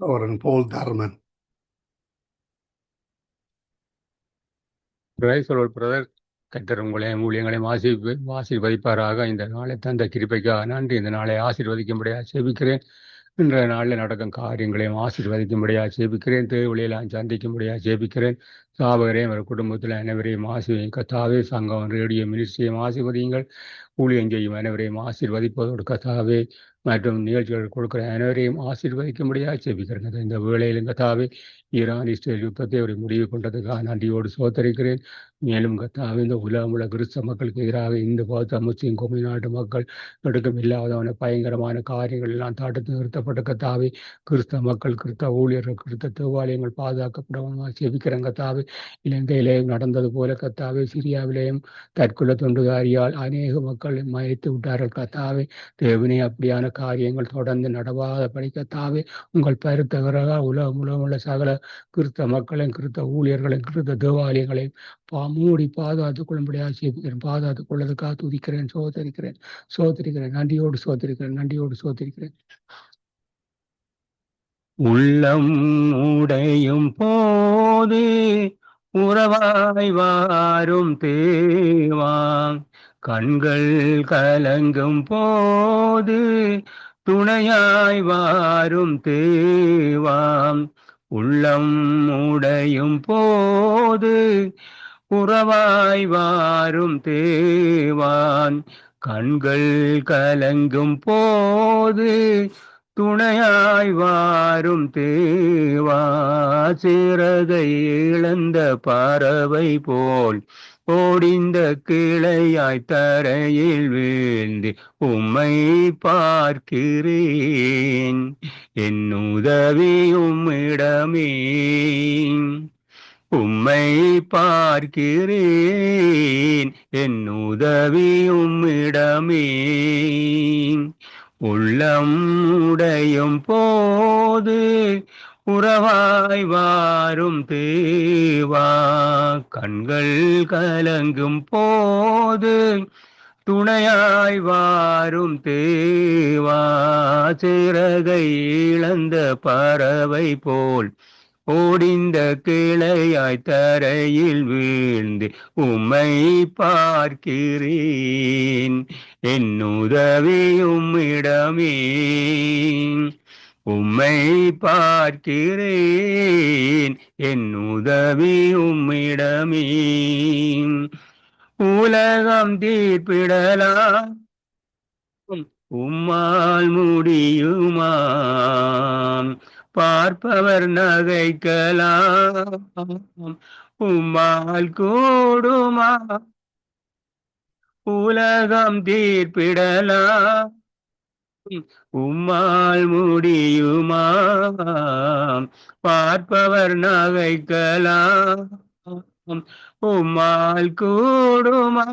Reverend Paul Darman. Praise the Lord brother கத்தர் உங்களை ஊழியங்களையும் ஆசி ஆசீர்வதிப்பாராக. இந்த நாளை தந்த கிருப்பைக்காக நன்றி. இந்த நாளை ஆசீர்வதிக்கும்படியாக செபிக்கிறேன் இன்றைய நாளில் நடக்கும் காரியங்களையும் ஆசீர்வதிக்கும்படியாக ஜெபிக்கிறேன் தேவையிலாம் சந்திக்கும்படியாக ஜெபிக்கிறேன் சாபகரையும் அவர் குடும்பத்தில் அனைவரையும் ஆசிர்வதிங்க கத்தாவே சங்கம் ரேடியோ மினிஸ்ட்ரியும் ஆசீர்வதிங்கள் ஊழியம் செய்யும் அனைவரையும் ஆசீர்வதிப்பதோடு கத்தாவே மற்றும் நிகழ்ச்சிகள் கொடுக்குற அனைவரையும் ஆசீர்வதிக்கும்படியாக ஜெபிக்கிறேன். இந்த வேளையிலும் கத்தாவே ஈரான் இஸ்ரேல் யுத்தத்தை ஒரு முடிவு கொண்டதுக்காக நன்றியோடு சோதரிக்கிறேன் மேலும் கத்தாவே இந்த உலகம் உள்ள கிறிஸ்தவ மக்களுக்கு எதிராக இந்த பௌத்த முஸ்லீம் கொமி நாட்டு மக்கள் எடுக்கும் இல்லாதவன பயங்கரமான காரியங்கள் எல்லாம் தடுத்து நிறுத்தப்பட்ட கத்தாவே கிறிஸ்தவ மக்கள் கிறிஸ்தவ ஊழியர்கள் கிறிஸ்தவ தேவாலயங்கள் பாதுகாக்கப்படவனமாக செபிக்கிறேன் கத்தாவே. இலங்கையிலேயும் நடந்தது போல கத்தாவே சிரியாவிலேயும் தற்கொலை தொண்டுகாரியால் அநேக மக்கள் மயத்து விட்டார்கள் கத்தாவே. தேவனே அப்படியான காரியங்கள் தொடர்ந்து நடவாத படிக்கத்தாவே உங்கள் பருத்தவர்களால் உலகம் உலகம் உள்ள சகல கிறிஸ்த மக்களையும் கிறிஸ்த ஊழியர்களையும் கிறிஸ்த தேவாலயங்களையும் பா மூடி பாதுகாத்துக் கொள்ளும்படியாக செய்கிறேன் பாதுகாத்துக் கொள்வதற்காக துதிக்கிறேன் சோதரிக்கிறேன் சோதரிக்கிறேன். நன்றியோடு சோதரிக்கிறேன் நன்றியோடு சோதரிக்கிறேன். உள்ளம் உடையும் போது உறவாய் வாரும் தேவாங் கண்கள் கலங்கும் போது துணையாய் வாரும் தேவாம். உள்ளம் உடையும் போது உறவாய் வாரும் தேவான் கண்கள் கலங்கும் போது துணையாய் வாரும் தேவா சிறகை இழந்த பறவை போல் ஓடிந்த கிளையாய் தரையில் வீழ்ந்து உம்மை பார்க்கிறேன். என் உதவியும் இடமே உம்மை பார்க்கிறேன். என் உதவியும் இடமே உள்ளம் உடையும் போது உறவாய் வாரும் தேவா. கண்கள் கலங்கும் போது துணையாய் வாரும் தேவா. சிறகை இழந்த பறவை போல் ஓடிந்த கிளையாய் தரையில் வீழ்ந்து உம்மை பார்க்கிறேன். என் உதவியும் இடமே. உம்மை பார்க்கிறேன். என் உதவியும் இடமே. உலகம் தீர்ப்பிடலாம் உம்மால் முடியுமா பார்ப்பவர் நகைக்கலாம். உம்மால் கூடுமா? உலகம் தீர்ப்பிடலாம். உம்மால் முடியுமா? பார்ப்பவர் நகைக்கலாம். உம்மால் கூடுமா?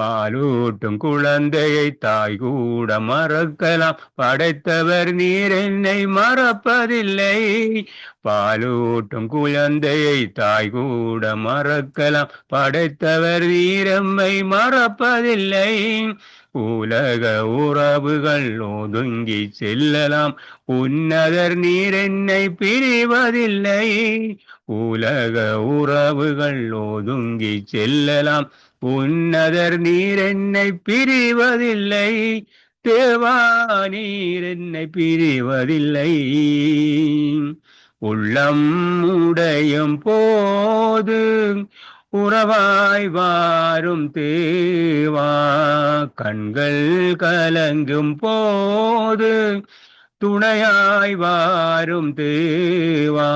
பாலூட்டும் குழந்தையை தாய் கூட மறக்கலாம். படைத்தவர் நீர் என்னை மறப்பதில்லை. பாலூட்டும் குழந்தையை தாய் கூட மறக்கலாம். படைத்தவர் நீரம்மை மறப்பதில்லை. உலக உறவுகள் ஒதுங்கி செல்லலாம். உன்னதர் நீர் என்னை பிரிவதில்லை. உலக உறவுகள் ஒதுங்கி செல்லலாம். உன்னதர் நீர் என்னை பிரிவதில்லை. தேவா நீர் என்னை பிரிவதில்லை. உள்ளம் உடையும் போது உறவாய் வாரும் தேவா. கண்கள் கலங்கும் போது துணையாய் வாரும் தேவா.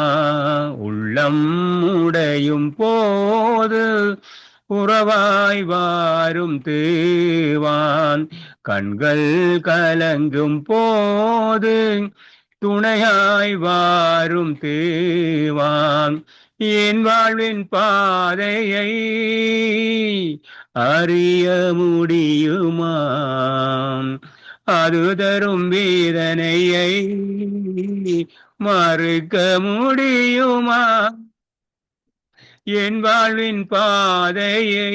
உள்ளம் உடையும் போது உறவாய் வாரும் தேவான். கண்கள் கலங்கும் போது துணையாய் வாரும் தேவான். என் வாழ்வின் பாதையை அறிய முடியுமாம். அது தரும் வேதனையை மறுக்க முடியுமா? என் வாழ்வின் பாதையை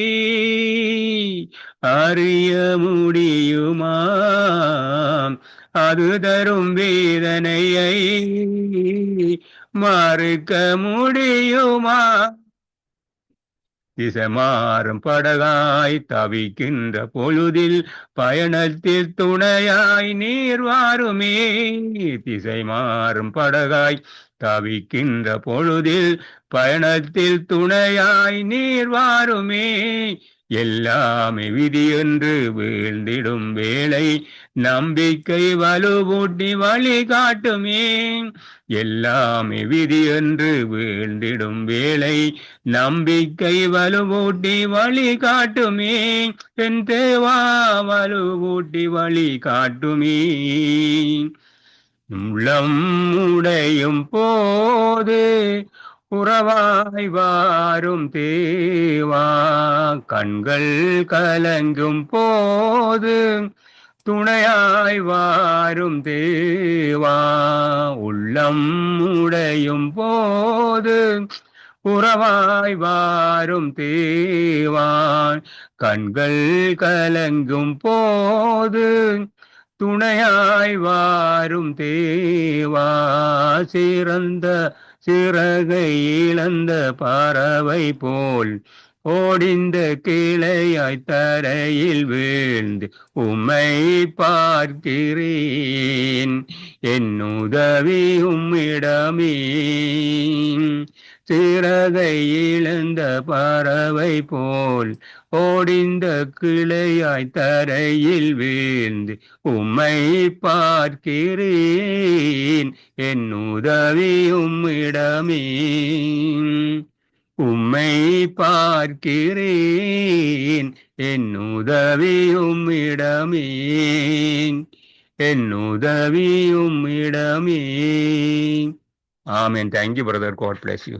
அறிய முடியுமா அது தரும் வேதனையை மறுக்க முடியுமா? திசமாறும் படகாய் தவிக்கின்ற பொழுதில் பயணத்தில் துணையாய் நீர் வாருமே. திசை மாறும் படகாய் தவிக்கின்ற பொழுதில் பயணத்தில் துணையாய் நீர் வாருமே. எல்லாமே விதி என்று வீழ்ந்திடும் வேளை நம்பிக்கை வலுவூட்டி வழி காட்டுமே. எல்லாமே விதி என்று வீழ்ந்திடும் வேளை நம்பிக்கை வலுவூட்டி வழி காட்டுமே. என் தேவா வலுவூட்டி வழி காட்டுமே. உள்ளம் உடையும் போது உறவாய் வாரும் தேவா கண்கள் கலங்கும் போது துணையாய் வாரும் தேவா உள்ளம் உடையும் போது உறவாய் வாரும் தேவான் கண்கள் கலங்கும் போது துணையாய் வாரும் தேவா சிறந்த சிறகை இழந்த பறவை போல் ஓடிந்த கிளையாய் தரையில் வீழ்ந்து உம்மை பார்க்கிறேன். என் உதவி உம்மிடமே. சிறகை இழந்த பறவை போல் ஓடிந்த கிளையாய் தரையில் வீழ்ந்து உம்மை பார்க்கிறேன். என் உதவி உம்மிடமே. உம்மை பார்க்கிறேன். என் உதவி உம்மிடமே. என் உதவி உம்மிடமே. ஆமேன். Thank you brother God bless you